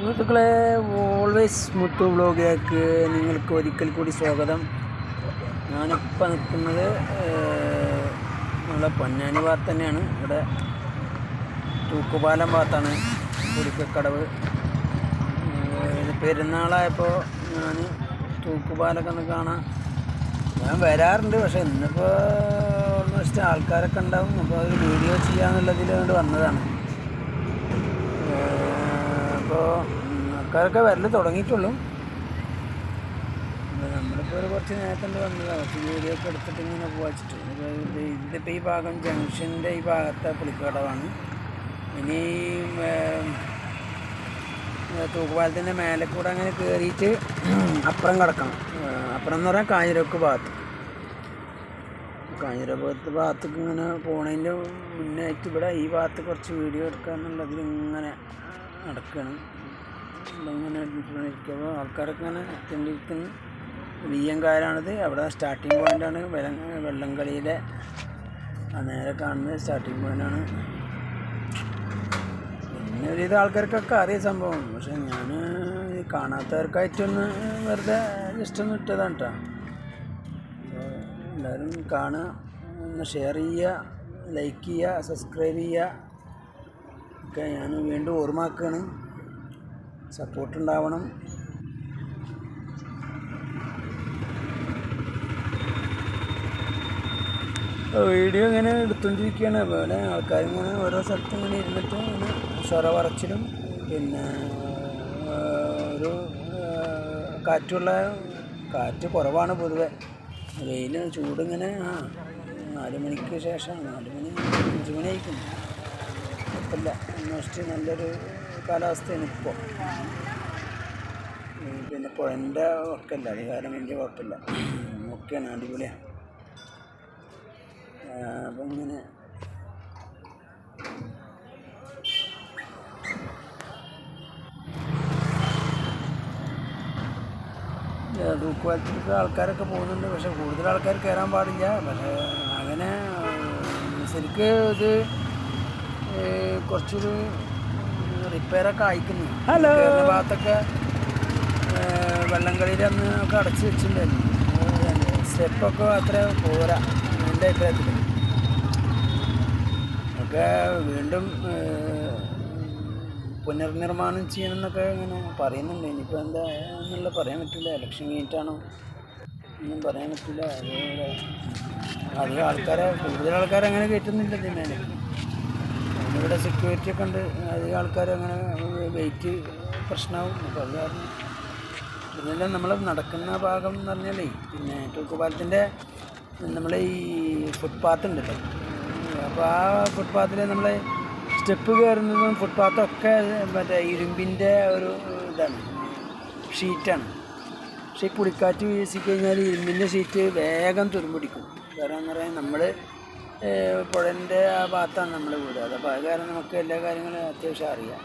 സുഹൃത്തുക്കളെ ഓൾവേസ് മുത്തു വ്ളോഗിലേക്ക് നിങ്ങൾക്ക് ഒരിക്കൽ കൂടി സ്വാഗതം. ഞാനിപ്പോൾ നിൽക്കുന്നത് നമ്മളെ പൊന്നാനി ഭാഗത്ത് തന്നെയാണ്. ഇവിടെ തൂക്കുപാലം ഭാഗത്താണ് കുടിക്കക്കടവ് പെരുന്നാളായപ്പോൾ ഞാൻ തൂക്കുപാലൊക്കെ ഒന്ന് കാണാൻ ഞാൻ വരാറുണ്ട്. പക്ഷേ ഇന്നിപ്പോൾ ഓൾമോസ്റ്റ് ആൾക്കാരൊക്കെ ഉണ്ടാവും. അപ്പോൾ ഒരു വീഡിയോ ചെയ്യാമെന്നുള്ളതിൽ കൊണ്ട് വന്നതാണ്. അപ്പോൾ ആൾക്കാരൊക്കെ വരൽ തുടങ്ങിയിട്ടുള്ളൂ. നമ്മളിപ്പോൾ ഒരു കുറച്ച് നേരത്തെ വന്നതാണ് കുറച്ച് വീഡിയോ ഒക്കെ എടുത്തിട്ട് ഇങ്ങനെ പോവാച്ചിട്ട് ഇതിപ്പോൾ ഈ ഭാഗം ജംഗ്ഷന്റെ ഈ ഭാഗത്തെ പുളിക്കടവാണ് ഇനി തൂക്കുപാലത്തിന്റെ മേലെ കൂടെ അങ്ങനെ കയറിയിട്ട് അപ്പുറം കിടക്കണം. അപ്പുറം എന്ന് പറഞ്ഞാൽ കാഞ്ഞിരക്ക് ഭാഗത്ത്. കാഞ്ഞിരപുരത്ത് ഭാഗത്തേക്ക് ഇങ്ങനെ പോണതിന്റെ മുന്നായിട്ട് ഇവിടെ ഈ ഭാഗത്ത് കുറച്ച് വീഡിയോ എടുക്കാന്നുള്ളതിൽ ഇങ്ങനെ നടക്കുകയാണ് ഇങ്ങനെ ഇരിക്കുമ്പോൾ ആൾക്കാരൊക്കെ ഇങ്ങനെ എത്തേണ്ടിയിരിക്കുന്നു വീയങ്കായലാണിത് അവിടെ സ്റ്റാർട്ടിങ് പോയിന്റാണ് ആ നേരെ കാണുന്നത് സ്റ്റാർട്ടിങ് പോയിന്റാണ് പിന്നെ ഒരുവിധ ആൾക്കാർക്കൊക്കെ അറിയ സംഭവം. പക്ഷെ ഞാൻ കാണാത്തവർക്കായിട്ടൊന്ന് വെറുതെ ജസ്റ്റ് ഒന്ന് ഇട്ടതാണ് കേട്ടോ എല്ലാവരും കാണുക ഒന്ന് ഷെയർ ചെയ്യുക ലൈക്ക് ചെയ്യുക സബ്സ്ക്രൈബ് ചെയ്യുക. ഒക്കെ ഞാൻ വീണ്ടും ഓർമ്മയാക്കുകയാണ് സപ്പോർട്ട് ഉണ്ടാവണം. വീഡിയോ ഇങ്ങനെ എടുത്തുകൊണ്ടിരിക്കുകയാണ് അതുപോലെ ആൾക്കാരിങ്ങനെ ഓരോ സ്ഥലത്തും ഇങ്ങനെ ഇരുന്നിട്ട് ഇങ്ങനെ സ്വര പറച്ചിലും പിന്നെ ഒരു കാറ്റുള്ള കാറ്റ് കുറവാണ് പൊതുവെ. വെയിൽ ചൂടിങ്ങനെ ആ നാല് മണിക്ക് ശേഷം നാല് മണി അഞ്ച് മണി ആയിരിക്കും കുഴപ്പമില്ല. അന്വേഷിച്ച് നല്ലൊരു കാലാവസ്ഥയാണ് ഇപ്പോൾ. പിന്നെ പുഴന്റെ ഒക്കെ അല്ല അത് കാരണം വലിയ കുഴപ്പമില്ല. ഒക്കെയാണ് അടിപൊളിയാണ്. അപ്പം ഇങ്ങനെ. തൂക്കുവാലത്തിലേക്ക് ആൾക്കാരൊക്കെ പോകുന്നുണ്ട്. പക്ഷെ കൂടുതൽ ആൾക്കാർ കയറാൻ പാടില്ല. പക്ഷേ അങ്ങനെ ശരിക്കും ഇത് കുറച്ചൊരു റിപ്പയറൊക്കെ അയക്കുന്നു ഹലോ. ഭാഗത്തൊക്കെ വെള്ളംകളിയിൽ അന്ന് ഒക്കെ അടച്ചു വെച്ചിട്ടുണ്ടായിരുന്നു. സ്റ്റെപ്പൊക്കെ അത്ര പോരാ എന്റെ അഭിപ്രായത്തിൽ ഒക്കെ വീണ്ടും പുനർനിർമ്മാണം ചെയ്യണമെന്നൊക്കെ ഇങ്ങനെ പറയുന്നുണ്ട്. ഇനിയിപ്പോൾ എന്താ എന്നുള്ള പറയാൻ പറ്റില്ല. ഇലക്ഷൻ കഴിഞ്ഞിട്ടാണോ ഒന്നും പറയാൻ പറ്റില്ല. അതുപോലെ അധികം ആൾക്കാരെ കൂടുതൽ ആൾക്കാരെ അങ്ങനെ കയറ്റുന്നില്ല ഇതിനെ ഇവിടെ സെക്യൂരിറ്റി ഒക്കെ ഉണ്ട്. അധികം ആൾക്കാർ അങ്ങനെ വെയിറ്റ് പ്രശ്നമാവും അപ്പോൾ അത് കാരണം പിന്നെ നമ്മൾ നടക്കുന്ന ഭാഗം എന്ന് പറഞ്ഞാലേ പിന്നെ തൂക്കുപാലത്തിന്റെ നമ്മൾ ഈ ഫുട്പാത്ത് ഉണ്ടല്ലോ അപ്പോൾ ആ ഫുട്പാത്തിൽ നമ്മൾ സ്റ്റെപ്പ് കയറുന്നതും ഫുട്പാത്തൊക്കെ മറ്റേ ഇരുമ്പിന്റെ ഒരു ഇതാണ് ഷീറ്റാണ് പക്ഷേ ഈ പുളിക്കാറ്റ് വീശിക്കഴിഞ്ഞാൽ ഇരുമ്പിന്റെ ഷീറ്റ് വേഗം തുരുമ്പിടിക്കും കാരണം എന്ന് പറയാൻ നമ്മൾ പുഴന്റെ ആ ഭാഗത്താണ് നമ്മൾ വീട്. അപ്പോൾ അത് കാരണം നമുക്ക് എല്ലാ കാര്യങ്ങളും അത്യാവശ്യം അറിയാം.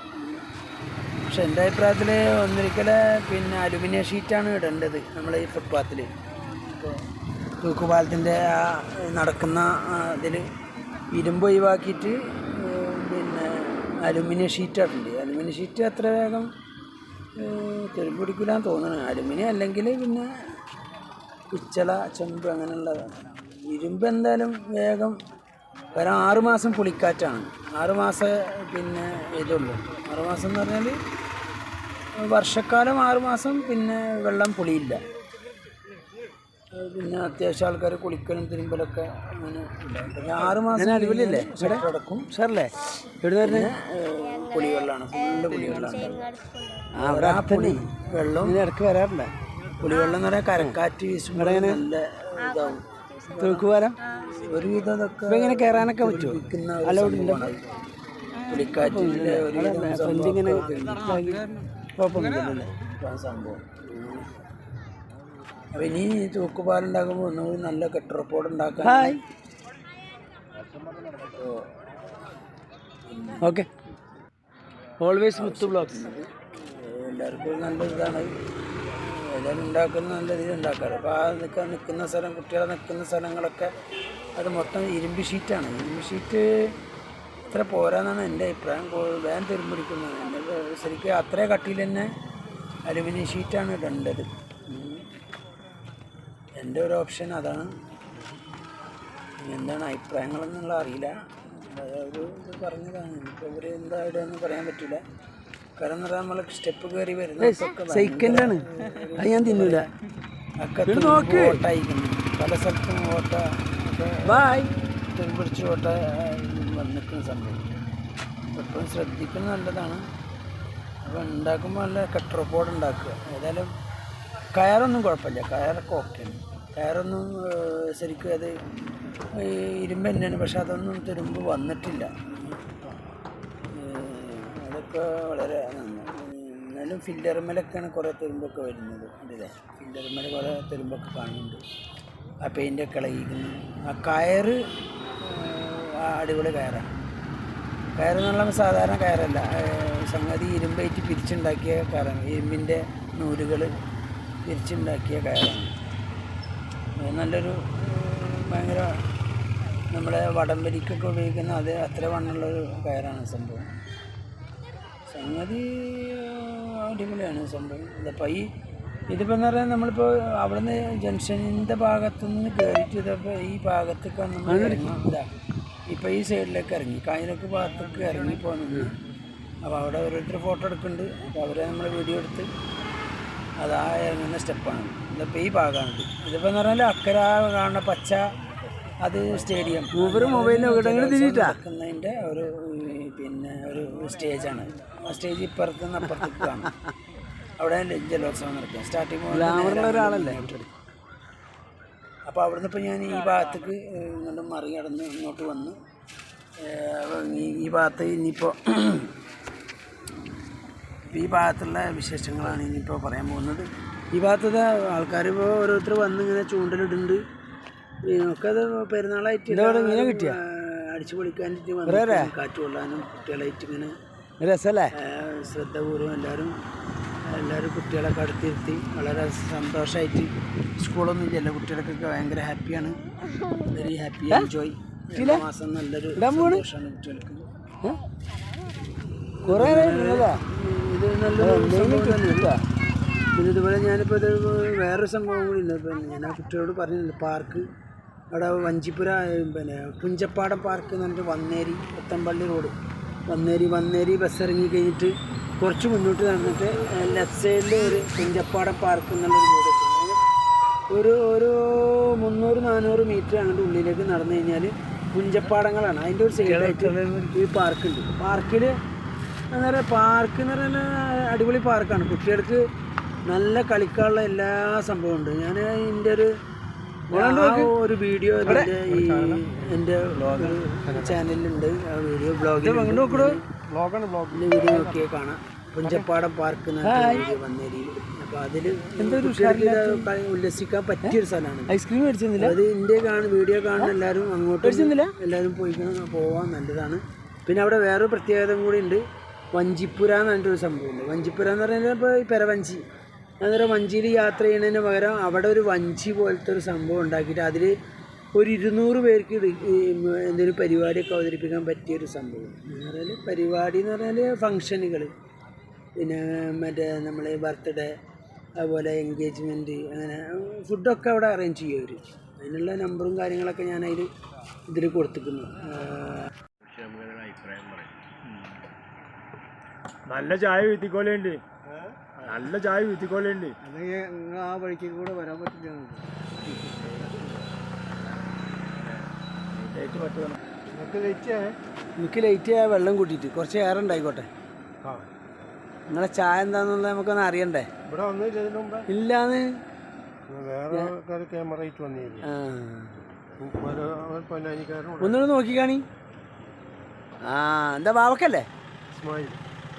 പക്ഷെ എന്റെ അഭിപ്രായത്തിൽ ഒന്നിരിക്കൽ പിന്നെ അലുമിനിയം ഷീറ്റാണ് ഇടേണ്ടത് നമ്മൾ ഈ ഫുട്പാത്തിൽ തൂക്കുപാലത്തിന്റെ ആ നടക്കുന്ന ഇതിൽ ഇരുമ്പ് ഒഴിവാക്കിയിട്ട് പിന്നെ അലുമിനിയം ഷീറ്റ് ഇടണ്ട്. അലുമിനിയം ഷീറ്റ് അത്ര വേഗം തെരുവ് പിടിക്കില്ലാന്ന് തോന്നുന്നു അലുമിനിയം അല്ലെങ്കിൽ പിന്നെ പിച്ചള ചെമ്പ് അങ്ങനെയുള്ളതാണ്. ഇരുമ്പ് എന്തായാലും വേഗം കാരണം ആറ് മാസം പുളിക്കാറ്റാണ്. ആറ് മാസം പിന്നെ ഇതുള്ളൂ ആറ് മാസം എന്ന് പറഞ്ഞാൽ വർഷക്കാലം ആറ് മാസം പിന്നെ വെള്ളം പുളിയില്ല. പിന്നെ അത്യാവശ്യം ആൾക്കാർ കുളിക്കലും തിരുമ്പലൊക്കെ അങ്ങനെ. പിന്നെ ആറ് മാസം അടിപൊളിയല്ലേ? കിടക്കും. സാറല്ലേ? എവിടെ വരുന്നത് പുളിവെള്ളമാണ് ഫുള്ള് പുളിവെള്ളമാണ് ആ അവിടെ ആ പുളി വെള്ളം ഇടയ്ക്ക് വരാറില്ല. പുളിവെള്ളം എന്ന് പറയാൻ കരക്കാറ്റ് വീശുമ്പോൾ നല്ല ഇതാവും. തൂക്കുപാലം? ഒരുവിധം അതൊക്കെ ഇപ്പൊ ഇങ്ങനെ കയറാനൊക്കെ പറ്റുമോ. പുലിക്കാറ്റിന്റെ ഒരുവിധം ഫ്രണ്ടിങ്ങനെ സംഭവമൊക്കെ കുഴപ്പമൊന്നുമില്ലല്ലേ സംഭവം അപ്പൊ ഇനി തൂക്കുപാലുണ്ടാക്കുമ്പോൾ ഒന്നുകൂടി നല്ല കെട്ടുറപ്പോട് ഉണ്ടാക്കാം hi okay. Always Muthu blogs എല്ലാവർക്കും നല്ല ഇതാണ് എല്ലാവരും ഉണ്ടാക്കുന്ന നല്ല രീതിയിൽ ഉണ്ടാക്കാറ്. അപ്പോൾ ആ നിൽക്കാൻ നിൽക്കുന്ന സ്ഥലം കുട്ടികളെ നിൽക്കുന്ന സ്ഥലങ്ങളൊക്കെ അത് മൊത്തം ഇരുമ്പ് ഷീറ്റാണ്. ഇരുമ്പ് ഷീറ്റ് ഇത്ര പോരാന്നാണ് എന്റെ അഭിപ്രായം. വേഗം തിരുമ്പിടിക്കുന്നത് എന്റെ ശരിക്കും അത്രേ കട്ടിയിൽ തന്നെ അലുമിനിയം ഷീറ്റാണ് ഇടേണ്ടത്. എന്റെ ഒരു ഓപ്ഷൻ അതാണ്. എന്താണ് അഭിപ്രായങ്ങളെന്നുള്ള അറിയില്ല. അതൊരു ഒരു ഇത് പറഞ്ഞതാണ്. ഇപ്പോൾ ഇവർ എന്താ ഇടുക എന്ന് പറയാൻ പറ്റില്ല. കാരണം നമ്മൾ സ്റ്റെപ്പ് കയറി വരുന്നതൊക്കെ സൈക്കന്റാണ് അത് ഞാൻ തിന്നൂല. അക്കത്ത് ഓട്ടായിരിക്കുന്നു. പല സ്ഥലത്തും ഓട്ട ബായ് പിടിച്ച് ഓട്ട വന്നിക്കുന്ന സംഭവം. എപ്പോഴും ശ്രദ്ധിക്കുന്നത് നല്ലതാണ്. അപ്പോൾ ഉണ്ടാക്കുമ്പോൾ നല്ല കട്ടറപ്പോട് ഉണ്ടാക്കുക. ഏതായാലും കയറൊന്നും കുഴപ്പമില്ല. കയറൊക്കെ ഓക്കെയാണ് കയറൊന്നും ശരിക്കും അത് ഇരുമ്പ് തന്നെയാണ്. പക്ഷെ അതൊന്നും തുരുമ്പ് വന്നിട്ടില്ല. അതൊക്കെ വളരെ എന്നാലും ഫില്ലർമേലൊക്കെയാണ് കുറേ തുരുമ്പൊക്കെ വരുന്നത്. അല്ലേ? ഫില്ലർമേൽ കുറേ തുരുമ്പൊക്കെ കാണുന്നുണ്ട്. ആ പെയിന്റൊക്കെ ഇളകിക്കുന്നു ആ കയറ് അടിപൊളി കയറാണ്. കയറ് എന്നുള്ള സാധാരണ കയറല്ല. സംഗതി ഇരുമ്പേറ്റ് പിരിച്ചുണ്ടാക്കിയ കയറാണ്. ഇരുമ്പിന്റെ നൂലുകൾ പിരിച്ചുണ്ടാക്കിയ കയറാണ്. നല്ലൊരു ഭയങ്കര നമ്മുടെ വടംവലിക്കൊക്കെ ഉപയോഗിക്കുന്ന അത് അത്ര വണ്ണുള്ളൊരു കയറാണ് സംഭവം. സംഗതി അടിപൊളിയാണ് സംഭവം. ഇതിപ്പോൾ ഈ ഇതിപ്പോൾ എന്ന് പറഞ്ഞാൽ നമ്മളിപ്പോൾ അവിടുന്ന് ജംഗ്ഷനിന്റെ ഭാഗത്തുനിന്ന് കയറിയിട്ട് ഇതപ്പോൾ ഈ ഭാഗത്തേക്കാണ് നമ്മൾ ഇറങ്ങി. ഇതാ ഇപ്പോൾ ഈ സൈഡിലേക്ക് ഇറങ്ങി. കാഞ്ഞിരക്ക് ഭാഗത്തേക്ക് ഇറങ്ങി പോകുന്നത് അപ്പോൾ അവിടെ ഓരോരുത്തർ ഫോട്ടോ എടുക്കുന്നുണ്ട്. അപ്പോൾ അവരെ നമ്മൾ വീഡിയോ എടുത്ത് അതാ ഇറങ്ങുന്ന സ്റ്റെപ്പാണ്. ഇതിപ്പോൾ ഈ ഭാഗമാണ് ഇതിപ്പോൾ എന്ന് പറഞ്ഞാൽ അക്കര കാണുന്ന പച്ച അത് സ്റ്റേഡിയം. മൂപ്പര് മൊബൈലിന് തിരിയിട്ടാ നടക്കുന്നതിന്റെ ഒരു പിന്നെ ഒരു സ്റ്റേജാണ്. ആ സ്റ്റേജ് ഇപ്പുറത്ത് നിന്ന് അപ്പുറത്തേക്ക് കാണും അവിടെ ജലോത്സവം നടക്കുക സ്റ്റാർട്ടിങ് ഗ്ലാമറുള്ള ഒരാളല്ലേ? അപ്പോൾ അവിടുന്ന് ഇപ്പോൾ ഞാൻ ഈ ഭാഗത്തേക്ക് ഇങ്ങോട്ട് മറികടന്ന് ഇങ്ങോട്ട് വന്ന് ഈ ഭാഗത്ത് ഇനിയിപ്പോൾ ഈ ഭാഗത്തുള്ള വിശേഷങ്ങളാണ് ഇനിയിപ്പോൾ പറയാൻ പോകുന്നത്. ഈ ഭാഗത്തത് ആൾക്കാർ ഇപ്പോൾ ഓരോരുത്തർ വന്ന് ഇങ്ങനെ ചൂണ്ടലിടുന്നുണ്ട്. അത് പെരുന്നാളായിട്ട് മീനെ കിട്ടിയോ? അടിച്ചു പൊളിക്കാനായിട്ട് വന്ന്. കാറ്റ് കൊള്ളാനും കുട്ടികളായിട്ട് ഇങ്ങനെ രസമല്ലേ ഏഹ് ശ്രദ്ധപൂർവം എല്ലാവരും എല്ലാവരും കുട്ടികളെ അടുത്തിരുത്തി വളരെ സന്തോഷമായിട്ട് സ്കൂളൊന്നും ചെല്ലാം കുട്ടികൾക്കൊക്കെ ഭയങ്കര ഹാപ്പിയാണ്. വെരി ഹാപ്പി എൻജോയ് മാസം നല്ലൊരു സന്തോഷമാണ് കുട്ടികൾക്ക്. കുറേ ഇത് പിന്നെ ഇതുപോലെ ഞാനിപ്പോൾ ഇത് വേറൊരു സംഭവം കൂടി ഇല്ല ഞാൻ ആ കുട്ടികളോട് പറഞ്ഞിട്ടുണ്ട് പാർക്ക് അവിടെ വഞ്ചിപ്പുര പിന്നെ പുഞ്ചപ്പാടം പാർക്ക് എന്ന് പറഞ്ഞിട്ട് വന്നേരി പുത്തമ്പള്ളി റോഡ് വന്നേരി വന്നേരി ബസ് ഇറങ്ങി കഴിഞ്ഞിട്ട് കുറച്ച് മുന്നോട്ട് നടന്നിട്ട് ലെഫ്റ്റ് സൈഡിൽ ഒരു പുഞ്ചപ്പാടം പാർക്ക് എന്നുള്ളൊരു റോഡ് ഒരു ഒരു മുന്നൂറ് നാനൂറ് മീറ്റർ അങ്ങോട്ട് ഉള്ളിലേക്ക് നടന്നു കഴിഞ്ഞാൽ പുഞ്ചപ്പാടങ്ങളാണ്. അതിന്റെ ഒരു സൈഡായിട്ട് ഈ പാർക്കുണ്ട് പാർക്കിൽ എന്താ പറയുക പാർക്ക് എന്ന് പറയുന്നത് അടിപൊളി പാർക്കാണ് കുട്ടികൾക്ക് നല്ല കളിക്കാനുള്ള എല്ലാ സംഭവവും ഉണ്ട്. ഞാൻ ഇതിന്റെ ഒരു ഒരു വീഡിയോ ഈ എന്റെ ചാനലിലുണ്ട് ആ വീഡിയോ ബ്ലോഗിൽ ബ്ലോഗാണ് ബ്ലോഗ് ഇതിന്റെ വീഡിയോ നോക്കിയാൽ കാണാം. പുഞ്ചപ്പാടം പാർക്ക് വന്നേരിയിൽ അപ്പോൾ അതിൽ എന്തൊരു ഉല്ലസിക്കാൻ പറ്റിയൊരു സ്ഥലമാണ് ഐസ്ക്രീം മേടിച്ചിരുന്നില്ല അത് ഇന്ത്യ കാണുന്ന വീഡിയോ കാണുന്ന എല്ലാവരും അങ്ങോട്ട് എല്ലാവരും പോയിക്കണം പോവാൻ നല്ലതാണ്. പിന്നെ അവിടെ വേറൊരു പ്രത്യേകത കൂടി ഉണ്ട്. വഞ്ചിപ്പുര എന്ന് പറഞ്ഞിട്ടൊരു സംഭവമുണ്ട്. വഞ്ചിപ്പുര എന്ന് പറഞ്ഞാൽ ഇപ്പൊ ഈ പെരവഞ്ചി. അന്നേരം വഞ്ചിയിൽ യാത്ര ചെയ്യുന്നതിന് പകരം അവിടെ ഒരു വഞ്ചി പോലത്തെ ഒരു സംഭവം ഉണ്ടാക്കിയിട്ട് അതിൽ ഒരു ഇരുന്നൂറ് പേർക്ക് എന്തെങ്കിലും പരിപാടിയൊക്കെ അവതരിപ്പിക്കാൻ പറ്റിയൊരു സംഭവം. എന്ന് പറഞ്ഞാൽ പരിപാടി എന്ന് പറഞ്ഞാൽ ഫങ്ഷനുകൾ പിന്നെ മറ്റേ നമ്മൾ ബർത്ത്ഡേ അതുപോലെ എൻഗേജ്മെന്റ് അങ്ങനെ ഫുഡൊക്കെ അവിടെ അറേഞ്ച് ചെയ്യും അവർ അതിനുള്ള നമ്പറും കാര്യങ്ങളൊക്കെ ഞാൻ അതിൽ ഇതിൽ കൊടുത്തിരിക്കുന്നു നല്ല ചായ വീത്തിക്കോലുണ്ട് നല്ല ചായ വീത്തിക്കോലുണ്ട് അല്ലെങ്കിൽ ആ വഴിക്ക് കൂടെ വരാൻ പറ്റില്ല എനിക്ക് ലൈറ്റ് ആയ വെള്ളം കൂട്ടിയിട്ട്. കുറച്ച് ഏറെ ഉണ്ടായിക്കോട്ടെ. നിങ്ങളെ ചായ എന്താണെന്നുള്ളത് നമുക്കൊന്ന് അറിയണ്ടേ? ഇവിടെ ഇല്ലാന്ന്. വേറെ ക്യാമറ ആയിട്ട് വന്നിരുന്നു ആ. പൊന്നാനിക്കാരനോട് ഒന്നുകൂടെ നോക്കിക്കാണി ആ എന്താ ബാവക്കല്ലേ? ഇസ്മായിൽ.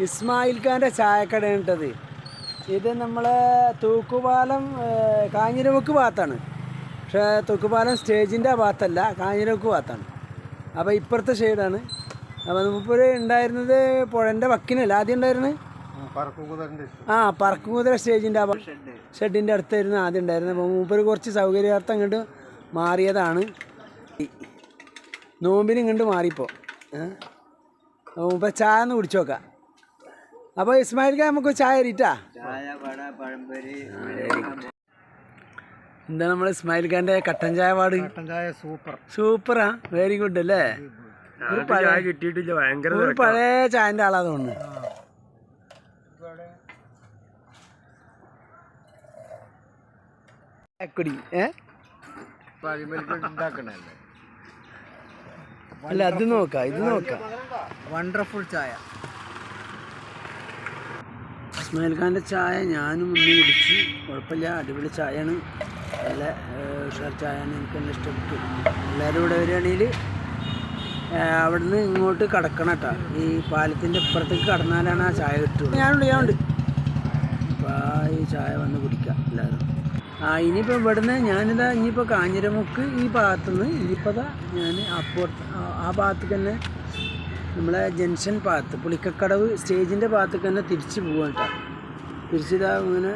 ഇസ്മായിൽ ഖാന്റെ ചായക്കട ഇട്ടത്. ഇത് നമ്മളെ തൂക്കുപാലം കാഞ്ഞിരമുക്ക് ഭാഗത്താണ്. പക്ഷേ തൂക്കുപാലം സ്റ്റേജിന്റെ ആ ഭാഗത്തല്ല കാഞ്ഞിരമുക്ക് ഭാഗത്താണ്. അപ്പോൾ ഇപ്പുറത്തെ ഷെയ്ഡാണ് അപ്പോൾ നമുക്കിപ്പോൾ ഉണ്ടായിരുന്നത് പുഴന്റെ വക്കിനല്ല? ആദ്യം ഉണ്ടായിരുന്നത്? ആ പറക്കുമുതല സ്റ്റേജിന്റെ ആ ഷെഡിന്റെ അടുത്തായിരുന്നു ആദ്യം ഉണ്ടായിരുന്നത്. അപ്പോൾ മൂപ്പര് കുറച്ച് സൗകര്യാർത്ഥം അങ്ങോട്ട് മാറിയതാണ്. നോമ്പിന് ഇങ്ങോട്ട് മാറിപ്പോൾ മൂപ്പ ചായ ഒന്ന് കുടിച്ചു നോക്കാം. അപ്പോൾ ഇസ്മായിൽക്ക് നമുക്ക് ചായ അരിട്ടാ? എന്താ നമ്മൾ ഇസ്മായിൽ ഖാന്റെ കട്ടൻ ചായ പാട്? ചായ സൂപ്പർ. സൂപ്പറാ. വെരി ഗുഡ് അല്ലേ? കിട്ടിയിട്ടില്ല. ഭയങ്കര പഴയ ചായന്റെ ആളാ തോന്നുന്നു. ചായക്കുടി അല്ല അത് നോക്കാം ഇത് നോക്കാം. വണ്ടർഫുൾ ചായ. ഇസ്മായിൽ ഖാന്റെ ചായ ഞാനും ഒന്ന് കുടിച്ച്. കുഴപ്പമില്ല അടിപൊളി ചായയാണ്. നല്ല ഉഷാർ ചായയാണ് എനിക്ക് നല്ല ഇഷ്ടപ്പെട്ടു. എല്ലാവരും ഇവിടെ വരികയാണെങ്കിൽ അവിടുന്ന് ഇങ്ങോട്ട് കടക്കണം കേട്ടോ. ഈ പാലത്തിന്റെ ഇപ്പുറത്തേക്ക് കടന്നാലാണ് ആ ചായ കിട്ടുക ഞാനുണ്ട് ഞാനുണ്ട്. അപ്പോൾ ആ ഈ ചായ വന്ന് കുടിക്കാം എല്ലാവരും. ആ ഇനിയിപ്പോൾ ഇവിടുന്ന് ഞാനിതാ ഇനിയിപ്പോൾ കാഞ്ഞിരമുക്ക് ഈ ഭാഗത്തുനിന്ന് ഇനിയിപ്പോൾ ദാ ഞാൻ അപ്പുറത്ത് ആ ഭാഗത്തേക്ക് തന്നെ നമ്മളെ ജംഗ്ഷൻ ഭാഗത്ത് പുളിക്കക്കടവ് സ്റ്റേജിന്റെ ഭാഗത്തേക്ക് തന്നെ തിരിച്ച് പോകാം കേട്ടോ. തിരിച്ചിതാ ഇങ്ങനെ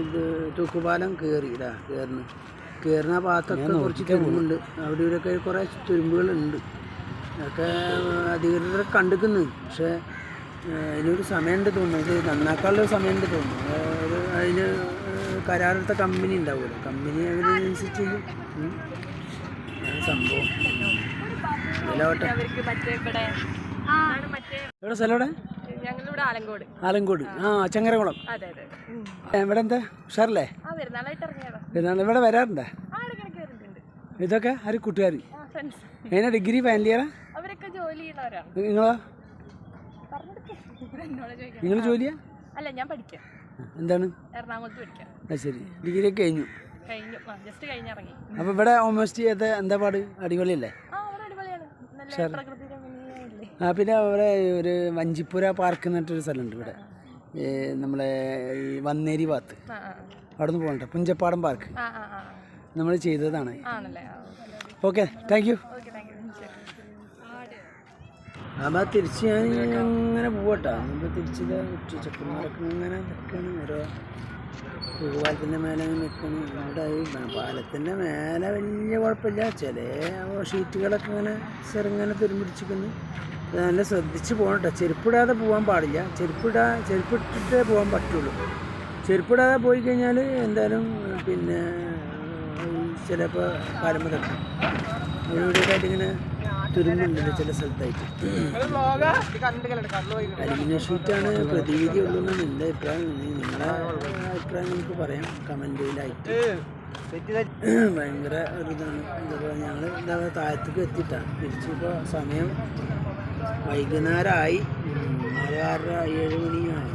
ഇത് തൂക്കുപാലം കയറി ഇതാ കയറുന്നു കയറുന്ന ഭാഗത്തൊക്കെ കുറച്ച് തുരുമ്പുണ്ട് അവിടെ ഇവിടെയൊക്കെ കുറേ തുരുമ്പുകളുണ്ട് അതൊക്കെ അധികൃതർ കണ്ടിക്കുന്നു. പക്ഷേ അതിനൊരു സമയമുണ്ട് തോന്നുന്നു. ഇത് നന്നാക്കാനുള്ള ഒരു സമയമുണ്ട് തോന്നുന്നു. അതിന് കരാറെടുത്ത കമ്പനി ഉണ്ടാവുമല്ലോ. കമ്പനി അതിനനുസരിച്ച് സംഭവം. ഇവിടെ മറ്റേ എവിടെ സ്ഥലം ആലങ്കോട് ആലങ്കോട്. ആ. ചങ്ങരകുളം. അതെ അതെ. ഇവിടെ എന്താ ഉഷാറല്ലേ? ആ പെരുന്നാളായിട്ട് ഇറങ്ങിയതാ. ഇതാണ് ഇവിടെ വരാറുണ്ടേ? ഇതൊക്കെ ആര് കൂട്ടുകാർ എങ്ങനെയാ എങ്ങനെ ഡിഗ്രി ഫൈനൽ ഇയറാ? അവരൊക്കെ ജോലി ചെയ്യുന്നവരാണ് നിങ്ങളോ? നിങ്ങൾ ജോലിയാ? അല്ല ഞാൻ പഠിക്കാം. എന്താണ്? എറണാകുളത്ത് പഠിക്കാം. ശരി. ഡിഗ്രി ഒക്കെ കഴിഞ്ഞു. കഴിഞ്ഞു ജസ്റ്റ് കഴിഞ്ഞിറങ്ങി. അപ്പോൾ ഇവിടെ ഓൾമോസ്റ്റ് ചെയ്ത എന്താ പാട്? അടിപൊളിയല്ലേ? ആ അവിടെ അടിപൊളിയാണ്. നല്ല പ്രകൃതി പിന്നെ അവിടെ ഒരു വഞ്ചിപ്പുര പാർക്ക് എന്നിട്ടൊരു സ്ഥലമുണ്ട് ഇവിടെ. നമ്മളെ ഈ വന്നേരി ഭാഗത്ത്. അവിടെ നിന്ന് പോകണ്ട പുഞ്ചപ്പാടം പാർക്ക് നമ്മൾ ചെയ്തതാണ്. ഓക്കെ താങ്ക് യു അപ്പം തിരിച്ച് ഞാൻ അങ്ങനെ പോവട്ടോ. നമ്മൾ തിരിച്ച് ചെക്കന്മാരൊക്കെ ഇങ്ങനെ നിൽക്കണം. ഓരോ പാലത്തിന്റെ മേലെ നിൽക്കണം അവിടെ ഈ പാലത്തിന്റെ മേലെ വലിയ കുഴപ്പമില്ല. ചില ഷീറ്റുകളൊക്കെ ഇങ്ങനെ ചെറുങ്ങനെ തുരുമ്പിടിച്ചിരിക്കുന്നു നല്ല ശ്രദ്ധിച്ച് പോകണം ചെരുപ്പിടാതെ പോകാൻ പാടില്ല. ചെരുപ്പിടാ ചെരുപ്പിട്ടിട്ടേ പോകാൻ പറ്റുള്ളൂ. ചെരുപ്പിടാതെ പോയി കഴിഞ്ഞാൽ എന്തായാലും പിന്നെ ചിലപ്പോൾ കാലം തട്ടും ഇങ്ങനെ തുരുമ്പുണ്ടല്ലോ ചില സ്ഥലത്തായിട്ട്. അലുമിനിയം ഷീറ്റാണ് പ്രതിവിധി ഉള്ളൂ എന്നാണ് എന്റെ അഭിപ്രായം. നിങ്ങളെ അഭിപ്രായം നമുക്ക് പറയാം. കമന്റിലായിട്ട്. ഭയങ്കര ഒരു ഇതാണ്. എന്താ ഞങ്ങൾ എന്താ പറയുക താഴത്തേക്ക് എത്തിയിട്ടാണ്. തിരിച്ചിപ്പോൾ സമയം വൈകുന്നേരമായി ആറര ഏഴ് മണിയായി.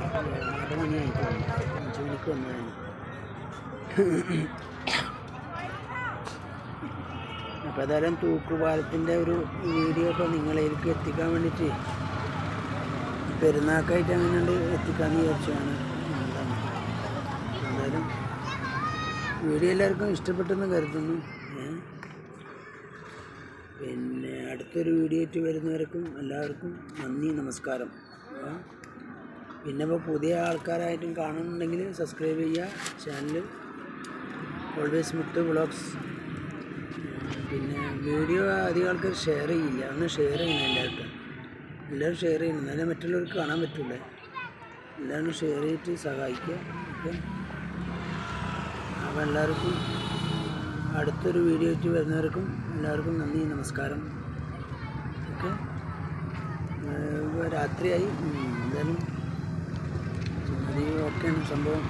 ആറ് മണിയായി. അഞ്ച് മണിക്ക് വന്നതാണ്. അപ്പോൾ ഏതായാലും തൂക്കുപാലത്തിന്റെ ഒരു വീഡിയോ ഇപ്പോൾ നിങ്ങളിലേക്ക് എത്തിക്കാൻ വേണ്ടിയിട്ട് പെരുന്നാക്കായിട്ട് അങ്ങനെ എത്തിക്കാമെന്ന് വിചാരിച്ചാണ്. എന്തായാലും വീഡിയോ എല്ലാവർക്കും ഇഷ്ടപ്പെട്ടെന്ന് കരുതുന്നു? പിന്നെ അടുത്തൊരു വീഡിയോ വരുന്നവർക്കും എല്ലാവർക്കും നന്ദി നമസ്കാരം? പിന്നെ ഇപ്പോൾ പുതിയ ആൾക്കാരായിട്ടും കാണുന്നുണ്ടെങ്കിൽ സബ്സ്ക്രൈബ് ചെയ്യുക ചാനൽ ഓൾവേസ് മുത്ത് വ്ളോഗ്സ് പിന്നെ വീഡിയോ അധികം ആൾക്കാർ ഷെയർ ചെയ്യില്ല. അന്ന് ഷെയർ ചെയ്യണം എല്ലാവർക്കും. എല്ലാവരും ഷെയർ ചെയ്യണം എന്നാലേ മറ്റുള്ളവർക്ക് കാണാൻ പറ്റുള്ളൂ. എല്ലാവരും ഷെയർ ചെയ്തിട്ട് സഹായിക്കുക. ഓക്കെ? അപ്പോൾ എല്ലാവർക്കും അടുത്തൊരു വീഡിയോയ്ക്ക് വരുന്നവർക്കും എല്ലാവർക്കും നന്ദി നമസ്കാരം. ഓക്കെ. രാത്രിയായി. എന്തായാലും ഓക്കെയാണ് സംഭവം.